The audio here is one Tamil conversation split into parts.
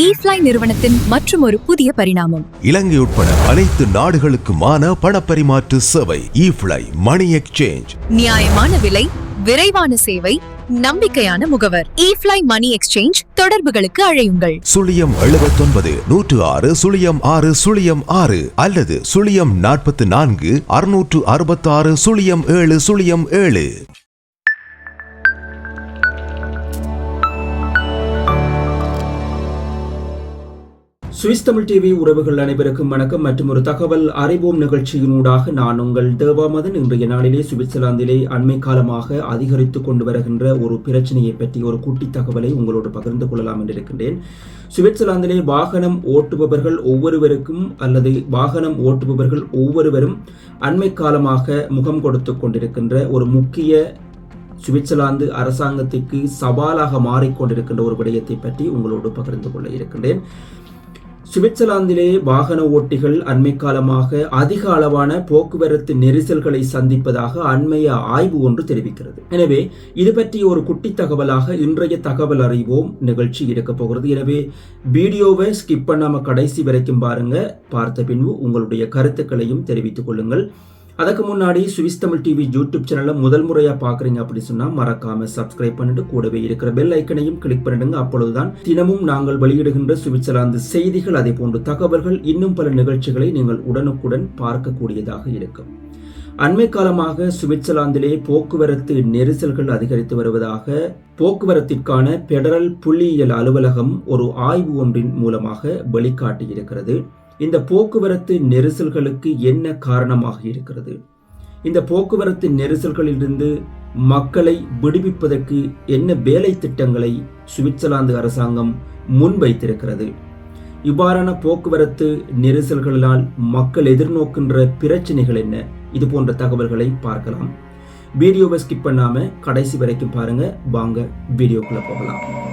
ஈஃப்ளை நிறுவனத்தின் மற்றும் ஒரு புதிய பரிணாமம். இலங்கை உட்பட அனைத்து நாடுகளுக்குமான பணப்பரிமாற்று சேவை இஃப்ளை மணி எக்ஸ்சேஞ்ச் நியாயமான விலை விரைவான சேவை நம்பிக்கையான முகவர். ஈஃப்ளை மணி எக்ஸ்சேஞ்ச் தொடர்புகளுக்கு அழையுங்கள். சுழியம் எழுபத்தொன்பது நூற்று ஆறு சுழியம் ஆறு சுழியம் ஆறு அல்லது சுழியம் நாற்பத்தி நான்கு அறுநூற்று அறுபத்தாறு சுழியம் ஏழு சுழியம் ஏழு. சுவிஸ் தமிழ் டிவி உறவுகள் அனைவருக்கும் வணக்கம் மற்றும் ஒரு தகவல் அறிவோம் நிகழ்ச்சியினூடாக நான் உங்கள் தேவாமதன் இன்றைய நாளிலே சுவிட்சர்லாந்திலே அண்மை காலமாக அதிகரித்து கொண்டு வருகின்ற ஒரு பிரச்சனையை பற்றி ஒரு குட்டி தகவலை உங்களோடு பகிர்ந்து கொள்ளலாம் என்றிருக்கின்றேன். சுவிட்சர்லாந்திலே வாகனம் ஓட்டுபவர்கள் ஒவ்வொருவருக்கும் அல்லது வாகனம் ஓட்டுபவர்கள் ஒவ்வொருவரும் அண்மை காலமாக முகம் கொடுத்து கொண்டிருக்கின்ற ஒரு முக்கிய சுவிட்சர்லாந்து அரசாங்கத்திற்கு சவாலாக மாறிக்கொண்டிருக்கின்ற ஒரு விடயத்தை பற்றி உங்களோடு பகிர்ந்து கொள்ள இருக்கின்றேன். சுவிட்சர்லாந்திலே வாகன ஓட்டிகள் அண்மை காலமாக அதிக அளவான போக்குவரத்து நெரிசல்களை சந்திப்பதாக அண்மைய ஆய்வு ஒன்று தெரிவிக்கிறது. எனவே இது பற்றி ஒரு குட்டி தகவலாக இன்றைய தகவல் அறிவோம். நிகழ்ச்சி இருக்க போகிறது. எனவே வீடியோவை ஸ்கிப் பண்ணாம கடைசி வரைக்கும் பாருங்க. பார்த்த பின்பு உங்களுடைய கருத்துக்களையும் தெரிவித்துக் கொள்ளுங்கள். அதுக்கு முன்னாடி சுவிஸ் தமிழ் டிவி யூடியூப் சேனலை முதல் முறையாக பார்க்குறீங்க அப்படி சொன்னால் மறக்காமல் சப்ஸ்கிரைப் பண்ணிட்டு கூடவே இருக்கிற பெல் ஐக்கனையும் கிளிக் பண்ணிடுங்க. அப்பொழுதுதான் தினமும் நாங்கள் வெளியிடுகின்ற சுவிட்சர்லாந்து செய்திகள் அதே போன்று தகவல்கள் இன்னும் பல நிகழ்ச்சிகளை நீங்கள் உடனுக்குடன் பார்க்கக்கூடியதாக இருக்கும். அண்மை காலமாக சுவிட்சர்லாந்திலே போக்குவரத்து நெரிசல்கள் அதிகரித்து வருவதாக போக்குவரத்திற்கான பெடரல் புள்ளியியல் அலுவலகம் ஒரு ஆய்வு ஒன்றின் மூலமாக வெளிக்காட்டியிருக்கிறது. இந்த போக்குவரத்து நெரிசல்களுக்கு என்ன காரணமாக இருக்கிறது? இந்த போக்குவரத்து நெரிசல்களிலிருந்து மக்களை விடுவிப்பதற்கு என்ன வேலை திட்டங்களை சுவிட்சர்லாந்து அரசாங்கம் முன்வைத்திருக்கிறது? இவ்வாறான போக்குவரத்து நெரிசல்களால் மக்கள் எதிர்நோக்கின்ற பிரச்சனைகள் என்ன? இது போன்ற தகவல்களை பார்க்கலாம். வீடியோவை ஸ்கிப் பண்ணாமல் கடைசி வரைக்கும் பாருங்க. வாங்க வீடியோக்குள்ளே போகலாம்.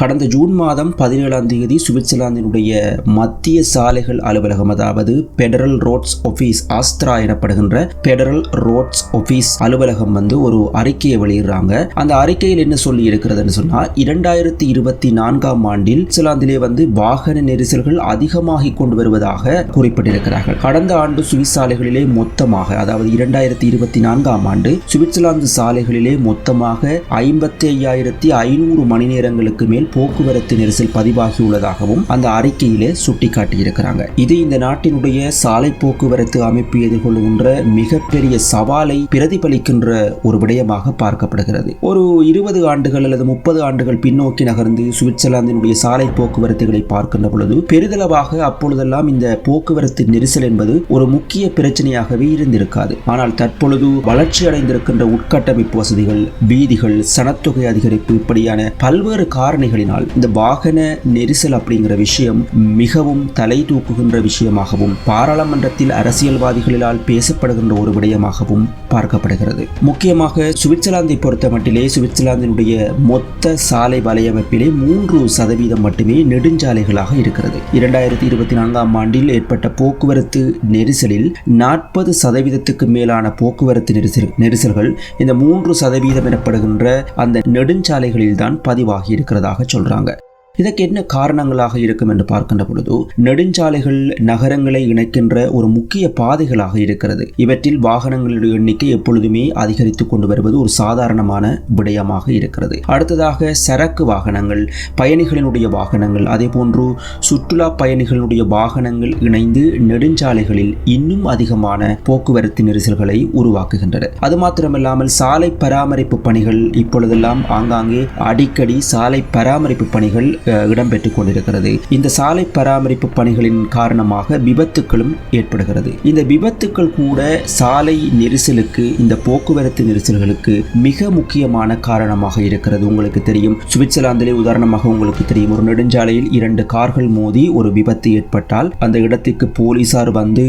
கடந்த ஜூன் மாதம் பதினேழாம் தேதி சுவிட்சர்லாந்தினுடைய மத்திய சாலைகள் அலுவலகம் அதாவது பெடரல் ரோட்ஸ் ஆஃபீஸ் ஆஸ்திரா எனப்படுகின்ற பெடரல் ரோட்ஸ் ஆஃபீஸ் அலுவலகம் வந்து ஒரு அறிக்கையை வெளியிடுறாங்க. அந்த அறிக்கையில் என்ன சொல்லி இருக்கிறதுன்னு சொன்னா இரண்டாயிரத்தி இருபத்தி நான்காம் ஆண்டில் சுவிட்சர்லாந்திலே வந்து வாகன நெரிசல்கள் அதிகமாகி கொண்டு வருவதாக குறிப்பிட்டிருக்கிறார்கள். கடந்த ஆண்டு சுவிஸ் சாலைகளிலே மொத்தமாக அதாவது இரண்டாயிரத்தி இருபத்தி நான்காம் ஆண்டு சுவிட்சர்லாந்து சாலைகளிலே மொத்தமாக ஐம்பத்தி ஐயாயிரத்தி ஐநூறு மணி நேரங்களுக்கு மேல் போக்குவரத்து நெரிசல் பதிவாகியுள்ளதாகவும் அந்த அறிக்கையிலே சுட்டிக்காட்டியிருக்கிறாங்க. இது இந்த நாட்டினுடைய சாலை போக்குவரத்து அமைப்பு எதிர்கொள்கின்ற மிகப்பெரிய சவாலை பிரதிபலிக்கின்ற ஒரு விடயமாக பார்க்கப்படுகிறது. ஒரு இருபது ஆண்டுகள் அல்லது முப்பது ஆண்டுகள் பின்னோக்கி நகர்ந்து சுவிட்சர்லாந்தினுடைய சாலை போக்குவரத்துகளை பார்க்கின்ற பொழுது பெரிதளவாக அப்பொழுதெல்லாம் இந்த போக்குவரத்து நெரிசல் என்பது ஒரு முக்கிய பிரச்சனையாகவே இருந்திருக்காது. ஆனால் தற்பொழுது வளர்ச்சி அடைந்திருக்கின்ற உட்கட்டமைப்பு வசதிகள் வீதிகள் சனத்தொகை அதிகரிப்பு இப்படியான பல்வேறு காரணிகள் காரணங்களினால் இந்த வாகன நெரிசல் அப்படிங்கிற விஷயம் மிகவும் தலை தூக்குகின்ற விஷயமாகவும் பாராளுமன்றத்தில் அரசியல்வாதிகளால் பேசப்படுகின்ற ஒரு விடயமாகவும் பார்க்கப்படுகிறது. முக்கியமாக சுவிட்சர்லாந்தை பொறுத்த மட்டிலே சுவிட்சர்லாந்தினுடைய மொத்த சாலை வலையமைப்பிலே மூன்று சதவீதம் மட்டுமே நெடுஞ்சாலைகளாக இருக்கிறது. இரண்டாயிரத்தி இருபத்தி நான்காம் ஆண்டில் ஏற்பட்ட போக்குவரத்து நெரிசலில் நாற்பது சதவீதத்துக்கு மேலான போக்குவரத்து நெரிசல் நெரிசல்கள் இந்த மூன்று சதவீதம் எனப்படுகின்ற அந்த நெடுஞ்சாலைகளில் தான் பதிவாகி இருக்கிறதாக சொல்கிறாங்க இதற்கு என்ன காரணங்களாக இருக்கும் என்று பார்க்கின்ற பொழுது நெடுஞ்சாலைகள் நகரங்களை இணைக்கின்ற ஒரு முக்கிய பாதைகளாக இருக்கிறது. இவற்றில் வாகனங்களுடைய எண்ணிக்கை எப்பொழுதுமே அதிகரித்து கொண்டு வருவது ஒரு சாதாரணமான விடயமாக இருக்கிறது. அடுத்ததாக சரக்கு வாகனங்கள் பயணிகளினுடைய வாகனங்கள் அதே போன்று சுற்றுலா பயணிகளுடைய வாகனங்கள் இணைந்து நெடுஞ்சாலைகளில் இன்னும் அதிகமான போக்குவரத்து நெரிசல்களை உருவாக்குகின்றன. அது மாத்திரமில்லாமல் சாலை பராமரிப்பு பணிகள் இப்பொழுதெல்லாம் ஆங்காங்கே அடிக்கடி சாலை பராமரிப்பு பணிகள் அஹ், இடம்பெற்றுக் கொண்டிருக்கிறது இந்த சாலை பராமரிப்பு பணிகளின் காரணமாக விபத்துக்களும் ஏற்படுகிறது. இந்த விபத்துக்கள் கூட சாலை நெரிசலுக்கு இந்த போக்குவரத்து நெரிசல்களுக்கு மிக முக்கியமான காரணமாக இருக்கிறது. உங்களுக்கு தெரியும். சுவிட்சர்லாந்திலே உதாரணமாக உங்களுக்கு தெரியும். ஒரு நெடுஞ்சாலையில் இரண்டு கார்கள் மோதி ஒரு விபத்து ஏற்பட்டால் அந்த இடத்துக்கு போலீசார் வந்து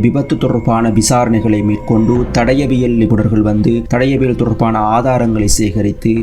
விபத்து தொடர்பான விசாரணைகளை மேற்கொண்டு தடயவியல் நிபுணர்கள் வந்து தடயவியல் தொடர்பான ஆதாரங்களை சேகரித்து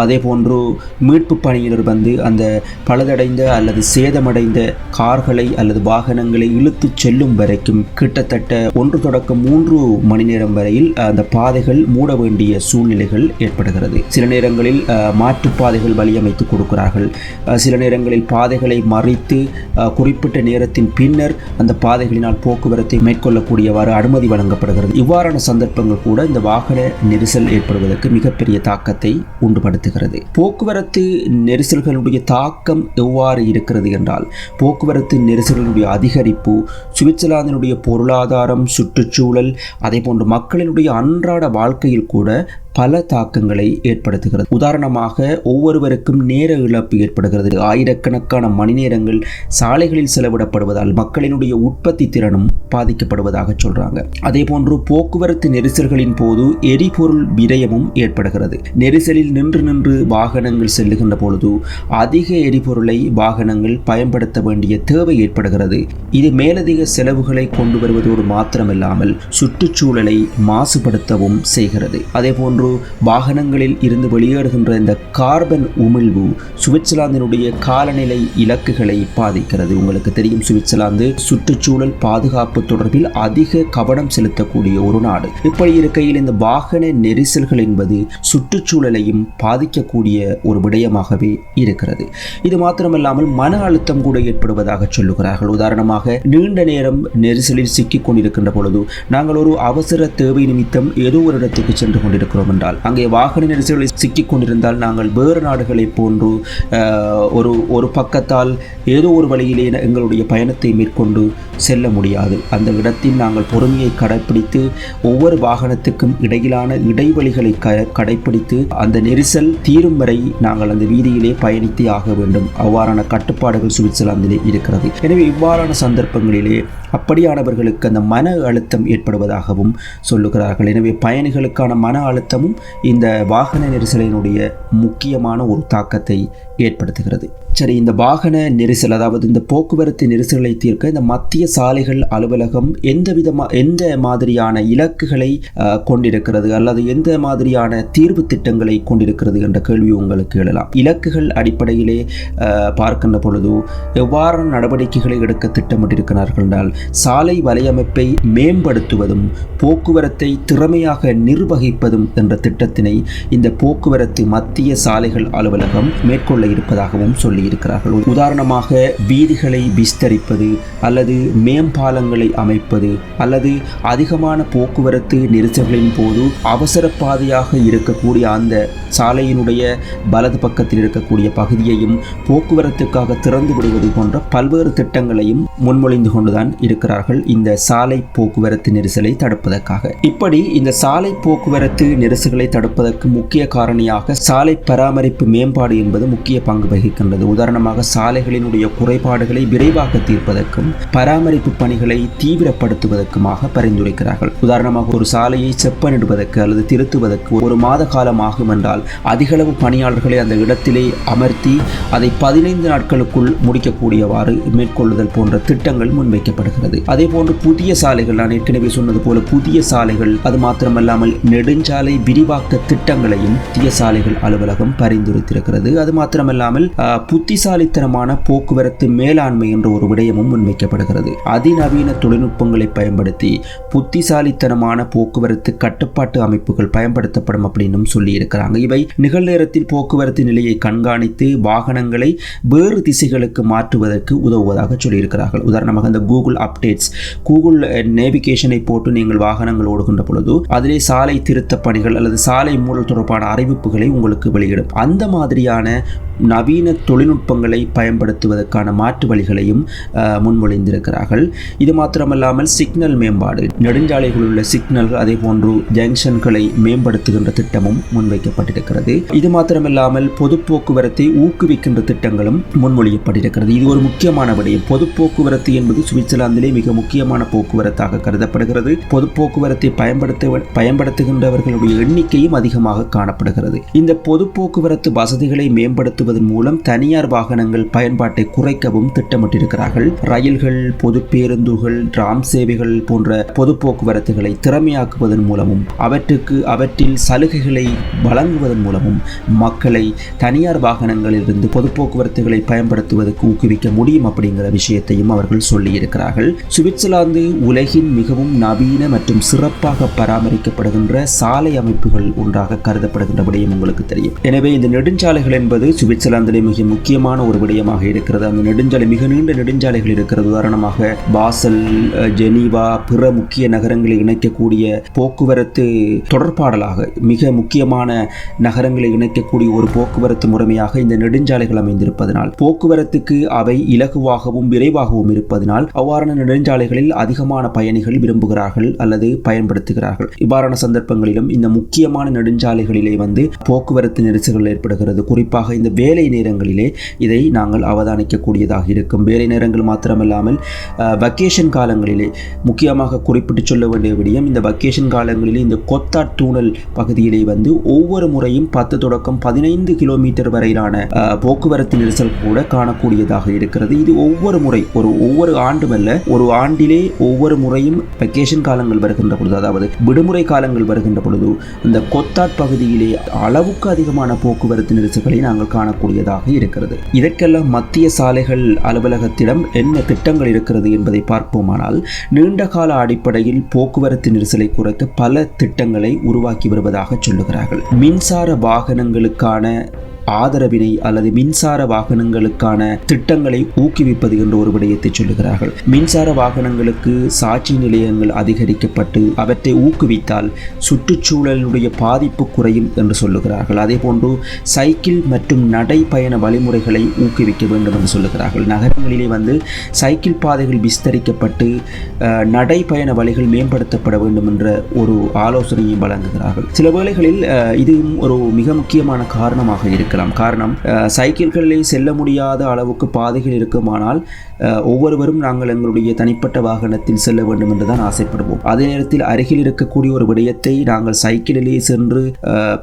அதே போன்று மீட்பு பணியினர் வந்து அந்த பழுதடைந்த அல்லது சேதமடைந்த கார்களை அல்லது வாகனங்களை இழுத்துச் செல்லும் வரைக்கும் கிட்டத்தட்ட ஒன்று தொடக்கம் மூன்று மணி நேரம் வரையில் அந்த பாதைகள் மூட வேண்டிய சூழ்நிலைகள் ஏற்படுகிறது. சில நேரங்களில் மாற்றுப்பாதைகள் மாற்றுப் பாதைகள் வழியமைத்து கொடுக்கிறார்கள். சில நேரங்களில் பாதைகளை மறைத்து குறிப்பிட்ட நேரத்தின் பின்னர் அந்த பாதைகளினால் போக்குவரத்தை மேற்கொள்ளக்கூடியவாறு அனுமதி வழங்கப்படுகிறது. இவ்வாறான சந்தர்ப்பங்கள் கூட இந்த வாகன நெரிசல் ஏற்படுவதற்கு மிகப்பெரிய தாக்கத்தை உண்டுபடுத்துகிறது. போக்குவரத்து நெரிசல்களுடைய தாக்கம் எவ்வாறு இருக்கிறது என்றால் போக்குவரத்து நெரிசலினுடைய அதிகரிப்பு சுவிட்சர்லாந்தினுடைய பொருளாதாரம் சுற்றுச்சூழல் அதே போன்று மக்களினுடைய அன்றாட வாழ்க்கையில் கூட பல தாக்கங்களை ஏற்படுத்துகிறது. உதாரணமாக ஒவ்வொருவருக்கும் நேர இழப்பு ஏற்படுகிறது. ஆயிரக்கணக்கான மணி நேரங்கள் சாலைகளில் செலவிடப்படுவதால் மக்களினுடைய உற்பத்தி திறனும் பாதிக்கப்படுவதாக சொல்றாங்க. அதே போன்று போக்குவரத்து நெரிசல்களின் போது எரிபொருள் விரயமும் ஏற்படுகிறது. நெரிசலில் நின்று நின்று வாகனங்கள் செல்லுகின்ற பொழுது அதிக எரிபொருளை வாகனங்கள் பயன்படுத்த வேண்டிய தேவை ஏற்படுகிறது. இது மேலதிக செலவுகளை கொண்டு வருவதோடு மாத்திரமில்லாமல் சுற்றுச்சூழலை மாசுபடுத்தவும் செய்கிறது. அதே போன்று வாகனங்களில் இருந்து வெளியேறுகின்ற இந்த கார்பன் உமிழ்வு சுவிட்சர்லாந்தினுடைய காலநிலை இலக்குகளை பாதிக்கிறது. உங்களுக்கு தெரியும் சுவிட்சர்லாந்து சுற்றுச்சூழல் பாதுகாப்பு தொடர்பில் அதிக கவனம் செலுத்தக்கூடிய ஒரு நாடு. இப்படி இருக்கையில் இந்த வாகன நெரிசல்கள் என்பது சுற்றுச்சூழலையும் பாதிக்கக்கூடிய ஒரு விடயமாகவே இருக்கிறது. இது மாத்திரமல்லாமல் மன அழுத்தம் கூட ஏற்படுவதாக சொல்லுகிறார்கள். உதாரணமாக நீண்ட நேரம் நெரிசலில் சிக்கிக் கொண்டிருக்கின்ற பொழுது நாங்கள் ஒரு அவசர தேவை நிமித்தம் ஏதோ ஒரு இடத்துக்கு சென்று கொண்டிருக்கிறோம். என்றால் அங்கே வாகன நெரிசலில் சிக்கிக் கொண்டிருந்தால் நாங்கள் வேறு நாடுகளைப் போன்று ஒரு ஒரு பக்கத்தால் ஏதோ ஒரு வழியிலே எங்களுடைய பயணத்தை மேற்கொண்டு செல்ல முடியாது. அந்த இடத்தில் நாங்கள் பொறுமையை கடைப்பிடித்து ஒவ்வொரு வாகனத்துக்கும் இடையிலான இடைவெளிகளை க கடைப்பிடித்து அந்த நெரிசல் தீரும் வரை நாங்கள் அந்த வீதியிலே பயணித்தே ஆக வேண்டும். அவ்வாறான கட்டுப்பாடுகள் சுவிட்சர்லாந்திலே இருக்கிறது. எனவே இவ்வாறான சந்தர்ப்பங்களிலே அப்படியானவர்களுக்கு அந்த மன அழுத்தம் ஏற்படுவதாகவும் சொல்லுகிறார்கள். எனவே பயணிகளுக்கான மன அழுத்தம் அழுத்தமும் இந்த வாகன நெரிசலினுடைய முக்கியமான ஒரு தாக்கத்தை ஏற்படுத்துகிறது. சரி இந்த வாகன நெரிசல் அதாவது இந்த போக்குவரத்து நெரிசலை தீர்க்க இந்த மத்திய சாலைகள் அலுவலகம் எந்த விதமா எந்த மாதிரியான இலக்குகளை கொண்டிருக்கிறது அல்லது எந்த மாதிரியான தீர்வு திட்டங்களை கொண்டிருக்கிறது என்ற கேள்வி உங்களுக்கு எழலாம். இலக்குகள் அடிப்படையிலே பார்க்கின்ற பொழுது எவ்வாறான நடவடிக்கைகளை எடுக்க திட்டமிட்டிருக்கிறார்கள் என்றால் சாலை வலையமைப்பை மேம்படுத்துவதும் போக்குவரத்தை திறமையாக நிர்வகிப்பதும் என்ற திட்டத்தினை இந்த போக்குவரத்து மத்திய சாலைகள் அலுவலகம் மேற்கொள்ள இருப்பதாகவும் சொல்லியிருக்கிறார்கள். உதாரணமாக வீதிகளை விஸ்தரிப்பது அல்லது மேம்பாலங்களை அமைப்பது அல்லது அதிகமான போக்குவரத்து நெரிசல்களின் போது அவசர பாதையாக இருக்கக்கூடிய அந்த சாலையினுடைய வலது பக்கத்தில் இருக்கக்கூடிய பகுதியையும் போக்குவரத்துக்காக திறந்து விடுவது போன்ற பல்வேறு திட்டங்களையும் முன்மொழிந்து கொண்டுதான் இருக்கிறார்கள் இந்த சாலை போக்குவரத்து நெரிசலை தடுப்பதற்காக. இப்படி இந்த சாலை போக்குவரத்து நெரிசல்களை தடுப்பதற்கு முக்கிய காரணியாக சாலை பராமரிப்பு மேம்பாடு என்பது முக்கிய பங்கு வகிக்கின்றது. உதாரணமாக சாலைகளினுடைய குறைபாடுகளை விரைவாக தீர்ப்பதற்கும் பராமரிப்பு பணிகளை தீவிரப்படுத்துவதற்குமாக பரிந்துரைக்கிறார்கள். உதாரணமாக ஒரு சாலையை செப்பனிடுவதற்கு அல்லது திருத்துவதற்கு ஒரு மாத காலம் ஆகும் என்றால் அதிகளவு பணியாளர்களை அந்த இடத்திலே அமர்த்தி அதை பதினைந்து நாட்களுக்குள் முடிக்கக்கூடியவாறு மேற்கொள்ளுதல் போன்ற திட்டங்கள் முன்வைக்கப்படுகிறது. அதே போன்று புதிய சாலைகள் நான் ஏற்கனவே சொன்னது போல புதிய சாலைகள் அது மாத்திரமல்லாமல் நெடுஞ்சாலை விரிவாக்க திட்டங்களையும் புதிய சாலைகள் அலுவலகம் பரிந்துரைத்திருக்கிறது. அது மாத்திரமல்லாமல் புத்திசாலித்தனமான போக்குவரத்து மேலாண்மை என்ற ஒரு விடயமும் முன்வைக்கப்படுகிறது. அதிநவீன தொழில்நுட்பங்களை பயன்படுத்தி புத்திசாலித்தனமான போக்குவரத்து கட்டுப்பாட்டு அமைப்புகள் பயன்படுத்தப்படும் அப்படின்னும் சொல்லியிருக்கிறாங்க. இவை நிகழ்நேரத்தில் போக்குவரத்து நிலையை கண்காணித்து வாகனங்களை வேறு திசைகளுக்கு மாற்றுவதற்கு உதவுவதாக சொல்லியிருக்கிறார்கள். உதாரணமாக இந்த கூகுள் அப்டேட்ஸ் கூகுள் நேவிகேஷனை போட்டு நீங்கள் வாகனங்கள் ஓடுகின்ற பொழுது அதிலே சாலை திருத்த பணிகள் அல்லது சாலை மூடல் தொடர்பான அறிவிப்புகளை உங்களுக்கு வெளியிடும். அந்த மாதிரியான நவீன தொழில்நுட்பங்களை பயன்படுத்துவதற்கான மாற்று வழிகளையும் முன்மொழிந்திருக்கிறார்கள். இது மாத்திரமல்லாமல் சிக்னல் மேம்பாடு நெடுஞ்சாலைகளில் உள்ள சிக்னல்கள் அதே போன்று ஜங்ஷன்களை மேம்படுத்துகின்ற திட்டமும் முன்வைக்கப்பட்டிருக்கிறது. இது மாத்திரமில்லாமல் பொது போக்குவரத்தை ஊக்குவிக்கின்ற திட்டங்களும் முன்மொழியப்பட்டிருக்கிறது. இது ஒரு முக்கியமான விடயம். பொது போக்குவரத்து என்பது சுவிட்சர்லாந்திலே மிக முக்கியமான போக்குவரத்தாக கருதப்படுகிறது. பொது போக்குவரத்தை பயன்படுத்த பயன்படுத்துகின்றவர்களுடைய எண்ணிக்கையும் அதிகமாக காணப்படுகிறது. இந்த பொது போக்குவரத்து வசதிகளை மேம்படுத்துவதன் மூலம் தனியார் வாகனங்கள் பயன்பாட்டை குறைக்கவும் திட்டமிட்டிருக்கிறார்கள். ரயில்கள் பொது பேருந்துகள் டிராம் சேவைகள் போன்ற பொது போக்குவரத்துகளை திறமையாக்குவதன் மூலமும் அவற்றுக்கு அவற்றில் சலுகைகளை வழங்குவதன் மூலமும் மக்களை தனியார் வாகனங்களிலிருந்து பொது போக்குவரத்துகளை பயன்படுத்துவதற்கு ஊக்குவிக்க முடியும் அப்படிங்கிற விஷயத்தையும் அவர்கள் சொல்லியிருக்கிறார்கள். சுவிட்சர்லாந்து உலகின் மிகவும் நவீன மற்றும் சிறப்பாக பராமரிக்கப்படுகின்ற சாலை அமைப்புகள் ஒன்றாக கருதப்படுகின்ற விடயம் உங்களுக்கு தெரியும். எனவே இந்த நெடுஞ்சாலைகள் என்பது சுவிட்சர்லாந்திலே மிக முக்கியமான ஒரு விடயமாக இருக்கிறது. அந்த நெடுஞ்சாலை மிக நீண்ட நெடுஞ்சாலைகள் இருக்கிறது. உதாரணமாக பாசல் ஜெனீவா பிற முக்கிய நகரங்களை இணைக்கக்கூடிய போக்குவரத்து தொடர்பாடலாக மிக முக்கியமான நகரங்களை இணைக்கக்கூடிய ஒரு போக்குவரத்து முறைமையாக இந்த நெடுஞ்சாலைகள் அமைந்திருப்பதனால் போக்குவரத்துக்கு அவை இலகுவாகவும் விரைவாகவும் இருப்பதனால் அவ்வாறான நெடுஞ்சாலைகளில் அதிகமான பயணிகள் விரும்புகிறார்கள் அல்லது பயன்படுத்துகிறார்கள். இவ்வாறான சந்தர்ப்பங்களிலும் இந்த முக்கியமான நெடுஞ்சாலைகளிலே வந்து போக்குவரத்து நெரிசல்கள் ஏற்படுகிறது. குறிப்பாக இந்த வேலை நேரங்களிலே இதை நாங்கள் அவதானிக்கக்கூடியதாக இருக்கும். வேலை நேரங்கள் மாத்திரமல்லாமல் வக்கேஷன் காலங்களிலே முக்கியமாக குறிப்பிட்டு சொல்ல வேண்டிய விடயம் இந்த வக்கேஷன் காலங்களிலே இந்த கொத்தா தூணல் பகுதியிலே வந்து ஒவ்வொரு முறையும் பத்து தொடக்கம் பதினைந்து கிலோமீட்டர் வரையிலான போக்குவரத்து நெரிசல் கூட காணக்கூடியதாக இருக்கிறது. இது ஒவ்வொரு முறை ஒரு ஒவ்வொரு ஆண்டுமல்ல ஒரு ஆண்டிலே ஒவ்வொரு முறையும் வெக்கேஷன் காலங்கள் வருகின்ற பொழுது அதாவது விடுமுறை காலங்கள் வருகின்ற பொழுது இந்த கொத்தாட் பகுதியிலே அளவுக்கு அதிகமான போக்குவரத்து நெரிசல்களை நாங்கள் காணக்கூடியதாக இருக்கிறது. இதற்கெல்லாம் மத்திய சாலைகள் அலுவலகத்திடம் என்ன திட்டங்கள் இருக்கிறது என்பதை பார்ப்போமானால் நீண்ட கால அடிப்படையில் போக்குவரத்து நெரிசலை குறைக்க பல திட்டங்களை உருவாக்கி வருவதாக சொல்லுகிறார்கள். மின்சார வாகனங்களுக்கான ஆதரவினை அல்லது மின்சார வாகனங்களுக்கான திட்டங்களை ஊக்குவிப்பது என்ற ஒரு விடயத்தை சொல்லுகிறார்கள். மின்சார வாகனங்களுக்கு சாட்சி நிலையங்கள் அதிகரிக்கப்பட்டு அவற்றை ஊக்குவித்தால் சுற்றுச்சூழலுடைய பாதிப்பு குறையும் என்று சொல்லுகிறார்கள். அதே போன்று சைக்கிள் மற்றும் நடைப்பயண வழிமுறைகளை ஊக்குவிக்க வேண்டும் என்று சொல்லுகிறார்கள். நகரங்களிலே வந்து சைக்கிள் பாதைகள் விஸ்தரிக்கப்பட்டு நடைபயண நடைப்பயண வழிகள் மேம்படுத்தப்பட வேண்டும் என்ற ஒரு ஆலோசனையும் வழங்குகிறார்கள். சில வேளைகளில் இதுவும் ஒரு மிக முக்கியமான காரணமாக இருக்கலாம். காரணம் சைக்கிள்களில் செல்ல முடியாத அளவுக்கு பாதைகள் இருக்குமானால் ஒவ்வொருவரும் நாங்கள் எங்களுடைய தனிப்பட்ட வாகனத்தில் செல்ல வேண்டும் என்று தான் ஆசைப்படுவோம். அதே நேரத்தில் அருகில் இருக்கக்கூடிய ஒரு விடயத்தை நாங்கள் சைக்கிளிலே சென்று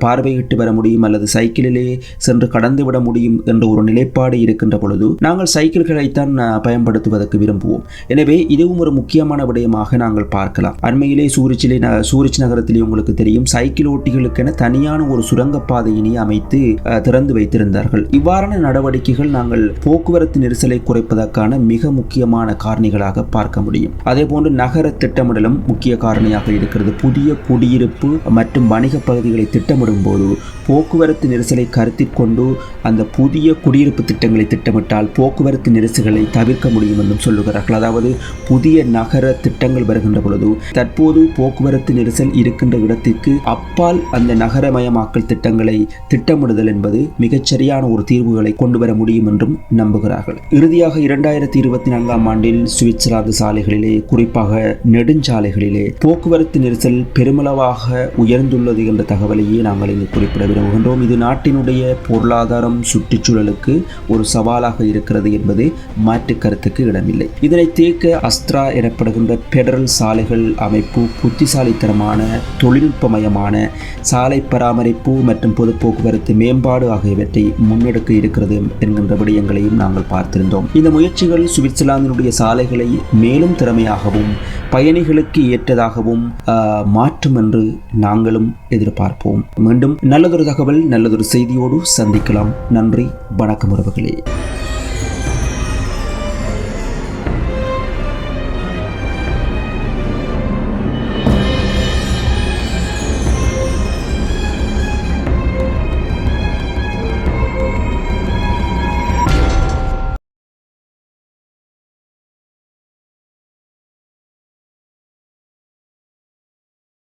பார்வையிட்டு வர முடியும் அல்லது சைக்கிளிலே சென்று கடந்து விட முடியும் என்ற ஒரு நிலைப்பாடு இருக்கின்ற பொழுது நாங்கள் சைக்கிள்களைத்தான் பயன்படுத்துவதற்கு விரும்புவோம். எனவே இதுவும் ஒரு முக்கியமான விடயமாக நாங்கள் பார்க்கலாம். அண்மையிலே சூரிச்சிலே சூரிச் நகரத்திலே உங்களுக்கு தெரியும் சைக்கிள் ஓட்டிகளுக்கென தனியான ஒரு சுரங்கப்பாதையினை அமைத்து திறந்து திறந்து வைத்திருந்தார்கள். இவ்வாறான நடவடிக்கைகள் நாங்கள் போக்குவரத்து நெரிசலை குறைப்பதற்கான மிக முக்கியமான காரணிகளாக பார்க்க முடியும். அதே போன்று நகர திட்டமிடலும் முக்கிய காரணியாக இருக்கிறது. புதிய குடியிருப்பு மற்றும் வணிக பகுதிகளை திட்டமிடும் போது போக்குவரத்து நெரிசலை கருத்தில் கொண்டு அந்த புதிய குடியிருப்பு திட்டங்களை திட்டமிட்டால் போக்குவரத்து நெரிசல்களை தவிர்க்க முடியும் என்றும் சொல்லுகிறார்கள். அதாவது புதிய நகர திட்டங்கள் வருகின்ற பொழுது தற்போது போக்குவரத்து நெரிசல் இருக்கின்ற இடத்திற்கு அப்பால் அந்த நகரமயமாக்கல் திட்டங்களை திட்டமிடுதல் என்பது மிகச்சரியான ஒரு தீர்வுகளை கொண்டு வர முடியும் என்றும் நம்புகிறார்கள். இறுதியாக இரண்டாயிரத்தி இருபத்தி நான்காம் ஆண்டில் சுவிட்சர்லாந்து சாலைகளிலே குறிப்பாக நெடுஞ்சாலைகளிலே போக்குவரத்து நெரிசல் பெருமளவாக உயர்ந்துள்ளது என்ற தகவலையே நாங்கள் இங்கு குறிப்பிட விரும்புகின்றோம். இது நாட்டினுடைய பொருளாதாரம் சுற்றுச்சூழலுக்கு ஒரு சவாலாக இருக்கிறது என்பது மாற்று கருத்துக்கு இடமில்லை. இதனை தேக்க அஸ்த்ரா எனப்படுகின்ற பெடரல் சாலைகள் அமைப்பு புத்திசாலித்தனமான தொழில்நுட்பமயமான சாலை பராமரிப்பு மற்றும் பொது போக்குவரத்து மேம்பாடு ஆகியவற்றை முன்னெடுக்க இருக்கிறது என்கின்ற விடயங்களையும் நாங்கள் பார்த்திருந்தோம். இந்த முயற்சிகள் சுவிட்சர்லாந்தினுடைய சாலைகளை மேலும் திறமையாகவும் பயணிகளுக்கு ஏற்றதாகவும் ஆஹ், மாற்றும் என்று நாங்களும் எதிர்பார்ப்போம். மீண்டும் நல்லதொரு தகவல் நல்லதொரு செய்தியோடு சந்திக்கலாம். நன்றி வணக்கம் உறவுகளே.